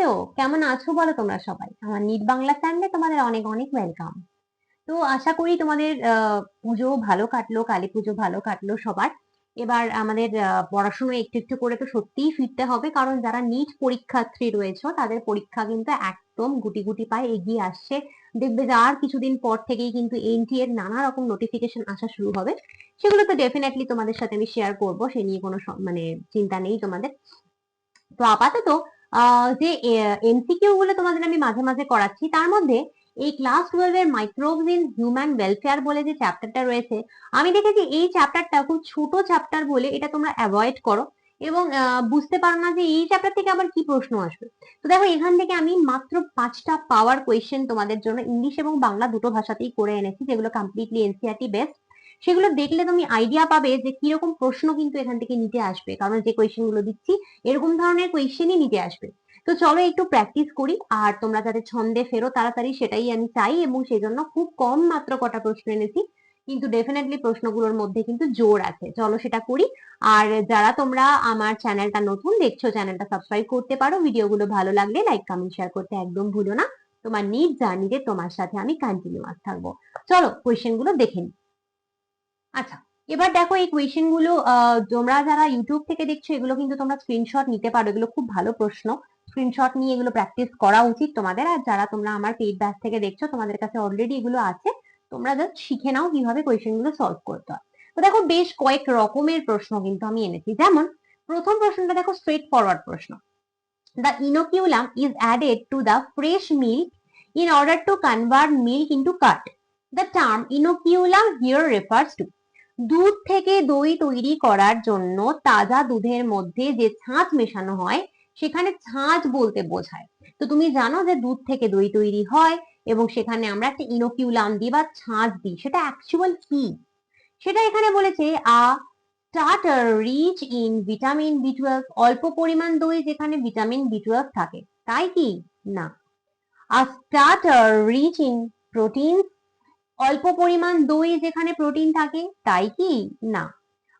Hello, কেমন আছো বলো তোমরা সবাই? আমার নিট বাংলা চ্যানেলে তোমাদের অনেক অনেক ওয়েলকাম তো আশা করি তোমাদের পুজো ভালো কাটলো, কালী পুজো ভালো কাটলো সবার। এবার আমাদের পড়াশোনা একটু একটু করে তো সত্যিই ফিরতে হবে, কারণ যারা নিট পরীক্ষার্থী রয়েছে, তাদের পরীক্ষা কিন্তু একদম গুটি গুটি পায়ে এগিয়ে আসছে। দেখবে যে আর কিছুদিন পর থেকেই কিন্তু এনটি এর নানা রকম নোটিফিকেশন আসা শুরু হবে। সেগুলো তো ডেফিনেটলি তোমাদের সাথে আমি শেয়ার করব, সে নিয়ে কোনো মানে চিন্তা নেই তোমাদের। তো আপাতত যে এমসিকিউ গুলো তোমাদের আমি মাঝে মাঝে করাচ্ছি, তার মধ্যে এই ক্লাস টুয়েলভ এর মাইক্রোবস ইন হিউম্যান ওয়েলফেয়ার বলে যে চ্যাপ্টারটা রয়েছে, আমি দেখেছি এই চ্যাপ্টারটা খুব ছোট চ্যাপ্টার বলে এটা তোমরা অ্যাভয়েড করো এবং বুঝতে পারো না যে এই চ্যাপ্টার থেকে আবার কি প্রশ্ন আসবে। তো দেখো, এখান থেকে আমি মাত্র পাঁচটা পাওয়ার কোয়েশ্চেন তোমাদের জন্য ইংলিশ এবং বাংলা দুটো ভাষাতেই করে এনেছি, যেগুলো কমপ্লিটলি এনসিআরটি বেস্ট সেগুলো দেখলে তুমি আইডিয়া পাবে যে কীরকম প্রশ্ন কিন্তু এখান থেকে নিতে আসবে। কারণ যে কোয়েশ্চেনগুলো দিচ্ছি, এরকম ধরনের কোয়েশ্চেনই নিতে আসবে। তো চলো একটু প্র্যাকটিস করি, আর তোমরা যাতে ছন্দে ফেরো তাড়াতাড়ি সেটাই আমি চাই এবং সেই জন্য খুব কম মাত্র কটা প্রশ্ন এনেছি, কিন্তু ডেফিনেটলি প্রশ্নগুলোর মধ্যে কিন্তু জোর আছে। চলো সেটা করি, আর যারা তোমরা আমার চ্যানেলটা নতুন, দেখছ চ্যানেলটা সাবস্ক্রাইব করতে পারো। ভিডিওগুলো ভালো লাগলে লাইক কমেন্ট শেয়ার করতে একদম ভুলো না। তোমার নিজ জার্নিতে তোমার সাথে আমি কন্টিনিউয়াস থাকব। চলো কোয়েশ্চেনগুলো দেখে নিই আচ্ছা এবার দেখো এই কোয়েশ্চেনগুলো তোমরা যারা ইউটিউব থেকে দেখছ, এগুলো কিন্তু তোমরা স্ক্রিনশট নিতে পারো। এগুলো খুব ভালো প্রশ্ন। স্ক্রিনশট নিয়ে এগুলো প্র্যাকটিস করা উচিত তোমাদের। আর যারা তোমরা আমার পেইড ব্যাচ থেকে দেখছ, তোমাদের কাছে অলরেডি এগুলো আছে, তোমরা জাস্ট শিখে নাও কীভাবে কোয়েশ্চেনগুলো সলভ করতে হয়। তো দেখো, বেশ কয়েক রকমের প্রশ্ন কিন্তু আমি এনেছি। যেমন, প্রথম প্রশ্নটা দেখো স্ট্রেট ফরওয়ার্ড প্রশ্ন। The inoculum is added to the fresh milk in order to convert milk into curd the term inoculum here refers to দুধ থেকে দই তৈরি করার জন্য তাজা দুধের মধ্যে যে ছাঁচ মেশানো হয়, সেখানে ছাঁচ বলতে বোঝায়। তো তুমি জানো যে দুধ থেকে দই তৈরি হয় এবং সেখানে আমরা একটা ইনোকিউলাম দিই বা ছাঁচ দিই, সেটা অ্যাকচুয়াল কি? সেটা এখানে বলেছে a starter rich in vitamin B twelve অল্প পরিমাণ দই যেখানে ভিটামিন বি টুয়েলভ থাকে। তাই কি? না। A starter rich in protein অল্প পরিমাণ দই যেখানে প্রোটিন থাকে, তাই কি? না।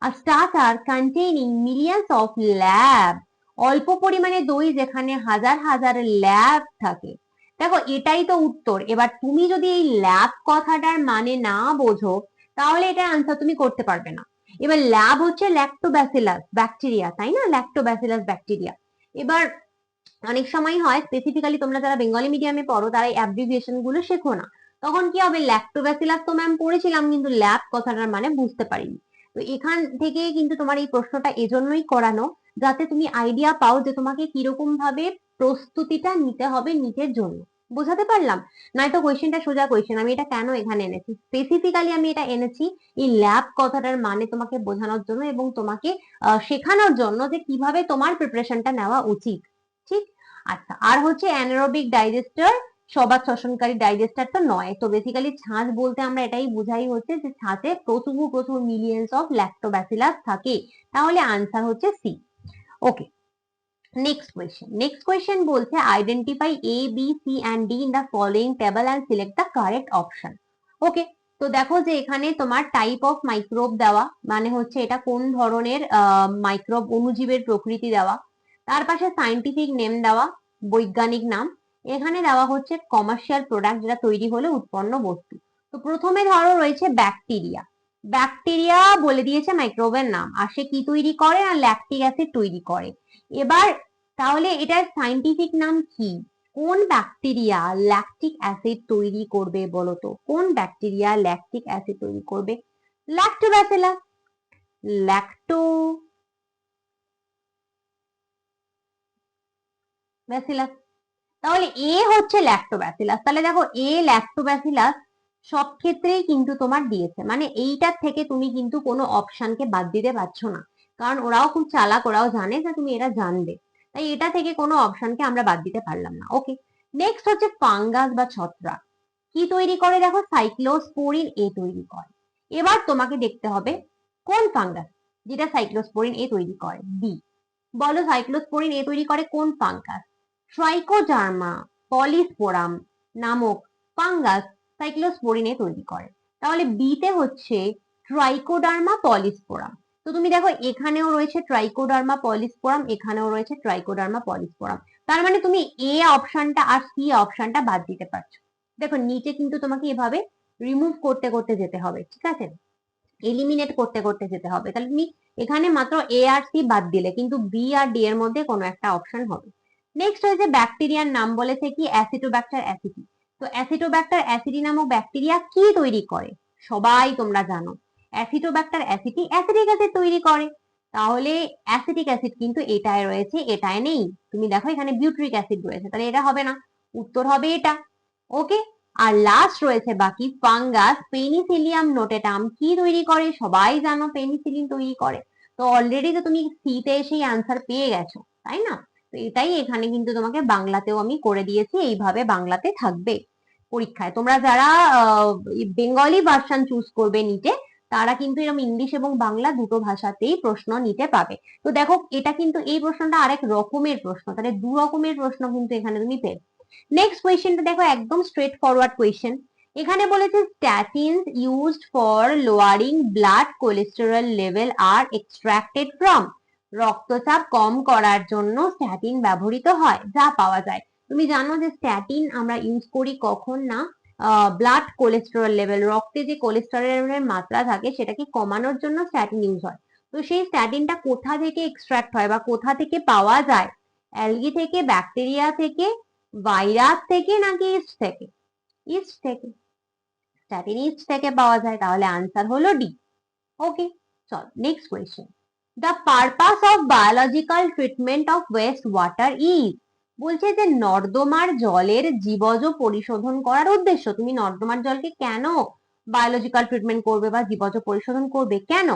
আর starter containing millions of LAB অল্প পরিমাণে দই যেখানে হাজার হাজার ল্যাব থাকে। দেখো, এটাই তো উত্তর। এবার তুমি যদি এই ল্যাব কথাটার মানে না বোঝো, তাহলে এটা আনসার তুমি করতে পারবে না। এবার ল্যাব হচ্ছে ল্যাক্টোব্যাসিলাস ব্যাকটেরিয়া তাই না? ল্যাক্টোব্যাসিলাস ব্যাকটেরিয়া এবার অনেক সময় হয় স্পেসিফিক্যালি তোমরা যারা বেঙ্গলি মিডিয়ামে পড়ো, তারা অ্যাব্রিভিয়েশনগুলো শেখো না। তখন কি হবে? ল্যাক্টোব্যাসিলাস তো ম্যাম পড়েছিলাম, কিন্তু ল্যাব কথাটার মানে বুঝতে পারিনি। তো এখান থেকে কিন্তু তোমার এই প্রশ্নটা এজন্যই করানো, যাতে তুমি আইডিয়া পাও যে তোমাকে কীরকম ভাবে প্রস্তুতিটা নিতে হবে নিজের জন্য। বোঝাতে পারলাম? নয়তো কোয়েশ্চেনটা সোজা কোয়েশ্চেন আমি এটা কেন এখানে এনেছি? স্পেসিফিক্যালি আমি এটা এনেছি, এই ল্যাব কথাটার মানে তোমাকে বোঝানোর জন্য এবং তোমাকে শেখানোর জন্য যে কীভাবে তোমার প্রিপারেশনটা নেওয়া উচিত। ঠিক? আচ্ছা আর হচ্ছে অ্যানারোবিক ডাইজেস্টার সবার শ্বসনকারী ডাইজেস্টার তো নয়। তো বেসিক্যালি ছাঁচ বলতে আমরা এটাই বুঝাই হচ্ছে যে ছাঁচে প্রচুর প্রচুর মিলিয়ন্স অফ ল্যাক্টোব্যাসিলাস থাকে। তাহলে আনসার হচ্ছে C okay next question next question বলছে identify A B C and D in the following table and select the correct option okay তো দেখো যে এখানে তোমার টাইপ অফ মাইক্রোব দেওয়া মানে হচ্ছে এটা কোন ধরনের মাইক্রোব অণুজীবের প্রকৃতি দেওয়া। তার পাশে সাইন্টিফিক নেম দেওয়া, বৈজ্ঞানিক নাম। এখানে দেওয়া হচ্ছে কমার্শিয়াল প্রোডাক্ট যেটা তৈরি হলে উৎপন্ন বস্তু। তো প্রথমে ধরো রয়েছে ব্যাকটেরিয়া ব্যাকটেরিয়া বলে দিয়েছে মাইক্রোবের নাম। আর সে কি তৈরি করে? আর ল্যাকটিক অ্যাসিড তৈরি করে। এবার তাহলে এটার সাইন্টিফিক নাম কি? কোন ব্যাকটেরিয়া ল্যাকটিক অ্যাসিড তৈরি করবে বলতো? কোন ব্যাকটেরিয়া ল্যাকটিক অ্যাসিড তৈরি করবে? ল্যাক্টোব্যাসিলাস ল্যাক্টো ব্যাসিলাস তাহলে এ হচ্ছে ল্যাক্টোব্যাসিলাস তাহলে দেখো এ ল্যাক্টোব্যাসিলাস সব ক্ষেত্রেই কিন্তু তোমার দিয়েছে। মানে এইটার থেকে তুমি কিন্তু কোনো অপশনকে বাদ দিতে পারছ না। কারণ ওরাও খুব চালাক, ওরাও জানে যে তুমি এরা জানবে। তাই এটা থেকে কোনো অপশনকে আমরা বাদ দিতে পারলাম না। ওকে নেক্সট হচ্ছে ফাঙ্গাস বা ছত্রাক। কি তৈরি করে? দেখো সাইক্লোস্পোরিন এ তৈরি করে। এবার তোমাকে দেখতে হবে কোন ফাঙ্গাস যেটা সাইক্লোস্পোরিন এ তৈরি করে। বি বলো সাইক্লোস্পোরিন এ তৈরি করে কোন ফাঙ্গাস ট্রাইকোডার্মা পলিস্পোরাম নামক ফাঙ্গাস সাইক্লোস্পোরিনে তৈরি করে। তাহলে বিতে হচ্ছে ট্রাইকোডার্মা পলিস্পোরাম তো তুমি দেখো, এখানেও রয়েছে ট্রাইকোডার্মা পলিস্পোরাম এখানেও রয়েছে ট্রাইকোডার্মা পলিস্পোরাম তার মানে তুমি এ অপশনটা আর সি অপশনটা বাদ দিতে পারছ। দেখো, নিচে কিন্তু তোমাকে এভাবে রিমুভ করতে করতে যেতে হবে, ঠিক আছে? এলিমিনেট করতে করতে যেতে হবে। তাহলে তুমি এখানে মাত্র এ আর সি বাদ দিলে, কিন্তু বি আর ডি এর মধ্যে কোনো একটা অপশন হবে। নেক্সট হয়েছে ব্যাকটেরিয়ার নাম বলেছে কি অ্যাসিটোব্যাক্টার অ্যাসিডি তো অ্যাসিটোব্যাক্টার অ্যাসিডি নামক ব্যাকটেরিয়া কি তৈরি করে? সবাই তোমরা জানো। অ্যাসিটোব্যাক্টার অ্যাসিডি অ্যাসিডিক অ্যাসিড তৈরি করে। তাহলে অ্যাসিটিক অ্যাসিড কিন্তু এটায় রয়েছে, এটায় নেই। তুমি দেখো এখানে বিউট্রিক অ্যাসিড রয়েছে, তাহলে এটা হবে না। উত্তর হবে এটা। ওকে আর লাস্ট রয়েছে বাকি ফাঙ্গাস পেনিসিলিয়াম নোটেটাম কি তৈরি করে? সবাই জানো পেনিসিলিন তৈরি করে। তো অলরেডি তো তুমি সিতে সেই আনসার পেয়ে গেছো, তাই না? এটাই এখানে কিন্তু তোমাকে বাংলাতেও আমি করে দিয়েছি, এইভাবে বাংলাতে থাকবে পরীক্ষায়। তোমরা যারা বেঙ্গলি ভার্সন চুজ করবে নিতে তারা কিন্তু এরকম ইংলিশ এবং বাংলা দুটো ভাষাতেই প্রশ্ন নিতে পাবে। তো দেখো, এটা কিন্তু, এই প্রশ্নটা আরেক রকমের প্রশ্ন, তাহলে দু রকমের প্রশ্ন কিন্তু এখানে তুমি পেয়ে নেক্সট কোয়েশ্চেনটা দেখো, একদম স্ট্রেট ফরওয়ার্ড কোয়েশ্চেন এখানে বলেছে statins used for lowering blood cholesterol level are extracted from রক্তচাপ কম করার জন্য স্ট্যাটিন ব্যবহৃত হয়, যা পাওয়া যায়। তুমি জানো যে স্ট্যাটিন আমরা ইউজ করি কখন না? ব্লাড কোলেস্টেরল লেভেল রক্তে যে কোলেস্টেরলের মাত্রা থাকে সেটাকে কমানোর জন্য স্ট্যাটিন ইউজ হয়। তো সেই স্ট্যাটিনটা কোথা থেকে এক্সট্রাক্ট হয় বা কোথা থেকে পাওয়া যায়? অ্যালগি থেকে ব্যাকটেরিয়া থেকে ভাইরাস থেকে নাকি ইস্ট থেকে? ইস্ট থেকে। স্ট্যাটিন ইস্ট থেকে পাওয়া যায়, তাহলে আনসার হলো ডি ওকে চল next question the purpose of biological treatment of waste water is বলছে যে নর্দমার জলের জীবজ পরিশোধন করার উদ্দেশ্য। তুমি নর্দমার জলকে কেন বায়োলজিক্যাল ট্রিটমেন্ট করবে বা জীবজ পরিশোধন করবে কেন?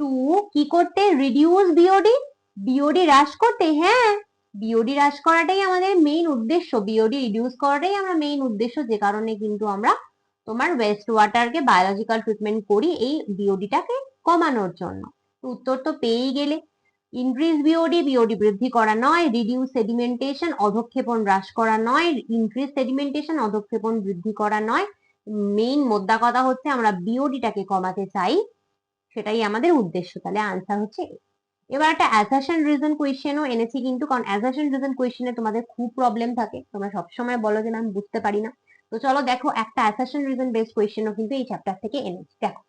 টু কি করতে? রিডিউস বিওডি বিওডি হ্রাস করতে হ্যাঁ। বিওডি হ্রাস করাটাই আমাদের মেইন উদ্দেশ্য। বিওডি রিডিউস করাটাই আমরা মেইন উদ্দেশ্য। যে কারণে কিন্তু আমরা তোমার ওয়েস্ট ওয়াটারকে বায়োলজিক্যাল ট্রিটমেন্ট করি এই বিওডিটাকে কমানোর জন্য। উত্তর তো পেয়েই গেলে। ইনক্রিজ বিওডি বিওডি বৃদ্ধি করা নয় রিডিউস সেডিমেন্টেশন অধক্ষেপণ হ্রাস করা নয় ইনক্রিজ সেডিমেন্টেশন অধক্ষেপণ বৃদ্ধি করা নয়। মেইন মোদ্দা কথা হচ্ছে আমরা বিওডিটাকে কমাতে চাই, সেটাই আমাদের উদ্দেশ্য। তাহলে আনসার হচ্ছে এবার একটা অ্যাসাশন রিজন কোয়েশ্চেনও এনেছি কিন্তু, কারণ অ্যাসাশন রিজন কোয়েশ্চেনে তোমাদের খুব প্রবলেম থাকে। তোমরা সবসময় বলো যে আমি বুঝতে পারি না। তো চলো দেখো, একটা অ্যাসাশন রিজন বেসড কোয়েশ্চেনও কিন্তু এই চ্যাপ্টার থেকে এনেছি। দেখো।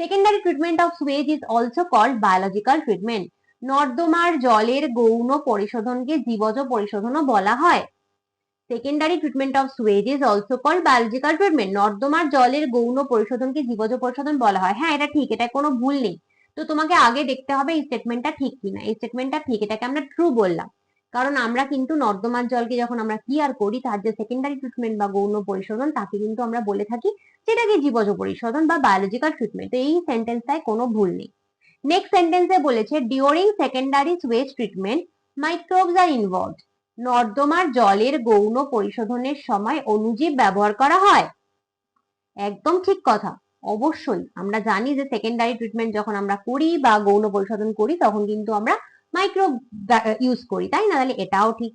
Secondary treatment of sewage is also called biological treatment নর্দমার জলের গৌণ পরিশোধনকে জীবজ পরিশোধনও বলা হয়। Secondary treatment of sewage is also called biological treatment নর্দমার জলের গৌণ পরিশোধনকে জীবজ পরিশোধন বলা হয়। হ্যাঁ এটা ঠিক, এটা কোনো ভুল নেই। তো তোমাকে আগে দেখতে হবে এই স্টেটমেন্টটা ঠিক কিনা। এই স্টেটমেন্টটা ঠিক, এটাকে আমরা ট্রু বললাম। কারণ আমরা কিন্তু নর্দমার জলকে যখন আমরা ক্লিয়ার করি, তার যে সেকেন্ডারি ট্রিটমেন্ট বা গৌণ পরিশোধন, তাকে কিন্তু আমরা বলে থাকি সেটাকে জীবজ পরিশোধন বা বায়োলজিক্যাল ট্রিটমেন্ট এই সেন্টেন্সটায় কোনো ভুল নেই। নেক্সট সেন্টেন্সে বলেছে during secondary sewage treatment microbes are involve নর্দমার জলের গৌণ পরিশোধনের সময় অনুজীব ব্যবহার করা হয়। একদম ঠিক কথা। অবশ্যই। আমরা জানি যে সেকেন্ডারি ট্রিটমেন্ট যখন আমরা করি বা গৌণ পরিশোধন করি, তখন কিন্তু আমরা মাইক্রো ইউজ করি, তাই না? তাহলে এটাও ঠিক।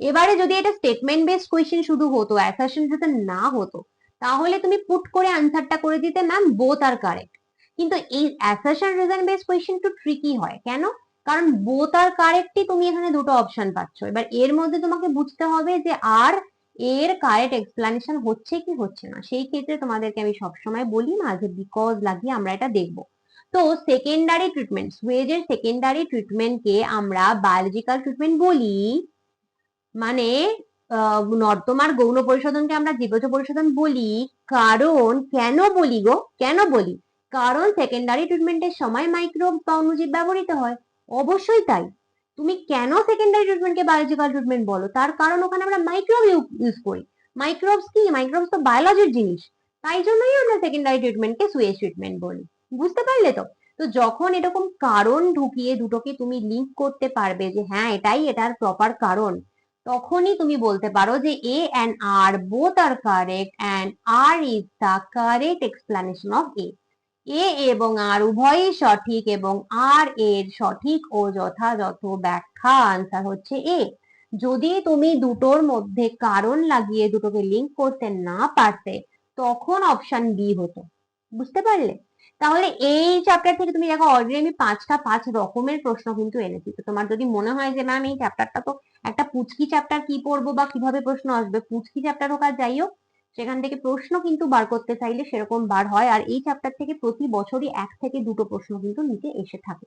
এবারে যদি এটা স্টেটমেন্ট বেসড কোয়েশ্চেন শুধু হতো অ্যাসারশন যদি না হতো, তাহলে তুমি পুট করে আনসারটা করে দিতে ম্যাম বোথ আর কারেক্ট কিন্তু এই অ্যাসারশন রিজন বেসড কোয়েশ্চেন একটু ট্রিকি হয়। কেন? কারণ বোথ আর কারেক্টই তুমি এখানে দুটো অপশন পাচ্ছ। এবার এর মধ্যে তোমাকে বুঝতে হবে যে আর এর কারেক্ট এক্সপ্লানেশন হচ্ছে কি হচ্ছে না। সেই ক্ষেত্রে তোমাদেরকে আমি সবসময় বলি না যে বিকজ লাগিয়ে আমরা এটা দেখব। তো সেকেন্ডারি ট্রিটমেন্ট সুয়েজের সেকেন্ডারি ট্রিটমেন্টকে আমরা বায়োলজিক্যাল ট্রিটমেন্ট বলি। মানে নর্দমার গৌণ পরিশোধনকে আমরা জীবজ পরিশোধন বলি। কারণ, কেন বলি গো? কেন বলি? কারণ সেকেন্ডারি ট্রিটমেন্টের সময় মাইক্রোব বা অণুজীব ব্যবহৃত হয়। অবশ্যই তাই। তুমি কেন সেকেন্ডারি ট্রিটমেন্টকে বায়োলজিক্যাল ট্রিটমেন্ট বলো? তার কারণ ওখানে আমরা মাইক্রোব ইউজ করি। মাইক্রোবস কি? মাইক্রোবস তো বায়োলজির জিনিস। তাই জন্যই আমরা সেকেন্ডারি ট্রিটমেন্টকে সুয়েজ ট্রিটমেন্ট বলি। বুঝতে পারলে তো? তো যখন এরকম কারণ ঢুকিয়ে দুটোকে তুমি লিঙ্ক করতে পারবে যে হ্যাঁ এটাই এটার প্রপার কারণ, তখনই তুমি বলতে পারো যে A and R both are correct and R is the correct explanation of A A এবং আর উভয়ই সঠিক এবং আর এর সঠিক ও যথাযথ ব্যাখ্যা আনসার হচ্ছে এ যদি তুমি দুটোর মধ্যে কারণ লাগিয়ে দুটোকে লিঙ্ক করতে না পারতে, তখন অপশন বি হতো। বুঝতে পারলে? তাহলে এই চ্যাপ্টার থেকে তুমি দেখো অলরেডি আমি পাঁচটা পাঁচ রকমের প্রশ্ন কিন্তু এনেছি। তো তোমার যদি মনে হয় যে ম্যাম এই চ্যাপ্টারটা তো একটা পুচকি চ্যাপ্টার কি পড়ব বা কীভাবে প্রশ্ন আসবে, পুচকি চ্যাপ্টার হোক আর যাই হোক, সেখান থেকে প্রশ্ন কিন্তু বার করতে চাইলে সেরকম বার হয়। আর এই চ্যাপ্টার থেকে প্রতি বছরই এক থেকে দুটো প্রশ্ন কিন্তু নিচে এসে থাকে।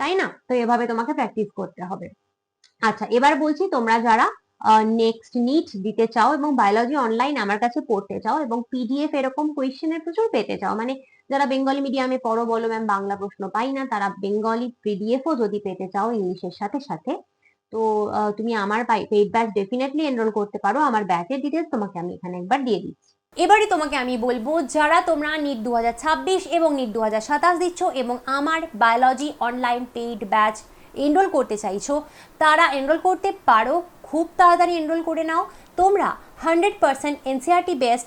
তাই না? তো এভাবে তোমাকে প্র্যাকটিস করতে হবে। আচ্ছা এবার বলছি তোমরা যারা নেক্সট নিট দিতে চাও এবং বায়োলজি অনলাইন আমার কাছে পড়তে চাও এবং পিডিএফ এরকম কোয়েশ্চেনের প্রচুর পেতে চাও। মানে যারা বেঙ্গলি মিডিয়ামে পড়ো বলো ম্যাম বাংলা প্রশ্ন পাই না, তারা বেঙ্গলি পিডিএফও যদি পেতে চাও ইংলিশের সাথে সাথে, তো তুমি আমার পেইড ব্যাচ ডেফিনেটলি এনরোল করতে পারো। আমার ব্যাচের ডিটেলস তোমাকে আমি এখানে একবার দিয়ে দিচ্ছি। এবারে তোমাকে আমি বলব, যারা তোমরা নিট দু হাজার ছাব্বিশ এবং নিট দু দিচ্ছ এবং আমার biology online paid batch enrol করতে চাইছো, তারা এনরোল করতে পারো। খুব তাড়াতাড়ি এনরোল করে নাও। তোমরা hundred percent NCERT best